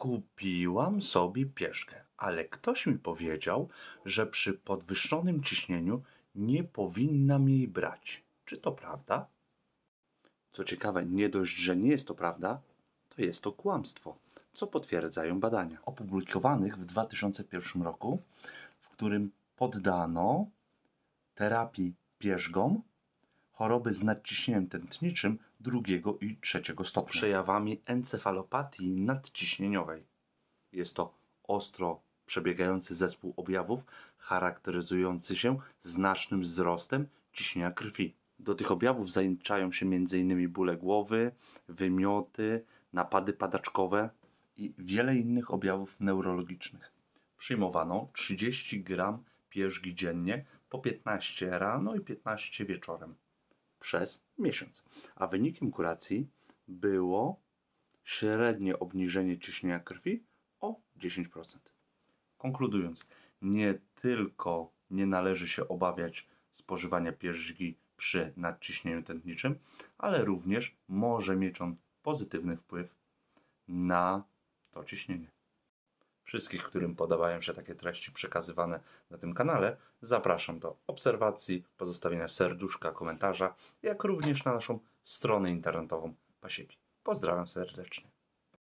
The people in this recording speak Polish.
Kupiłam sobie pieszkę, ale ktoś mi powiedział, że przy podwyższonym ciśnieniu nie powinnam jej brać. Czy to prawda? Co ciekawe, nie dość, że nie jest to prawda, to jest to kłamstwo, co potwierdzają badania opublikowanych w 2001 roku, w którym poddano terapii pierzgą choroby z nadciśnieniem tętniczym drugiego i trzeciego stopnia. Z przejawami encefalopatii nadciśnieniowej. Jest to ostro przebiegający zespół objawów charakteryzujący się znacznym wzrostem ciśnienia krwi. Do tych objawów zaliczają się m.in. bóle głowy, wymioty, napady padaczkowe i wiele innych objawów neurologicznych. Przyjmowano 30 gram pierzgi dziennie po 15 rano i 15 wieczorem przez miesiąc. A wynikiem kuracji było średnie obniżenie ciśnienia krwi o 10%. Konkludując, nie tylko nie należy się obawiać spożywania pierzgi przy nadciśnieniu tętniczym, ale również może mieć on pozytywny wpływ na to ciśnienie. Wszystkich, którym podobają się takie treści przekazywane na tym kanale, zapraszam do obserwacji, pozostawienia serduszka, komentarza, jak również na naszą stronę internetową Pasieki. Pozdrawiam serdecznie.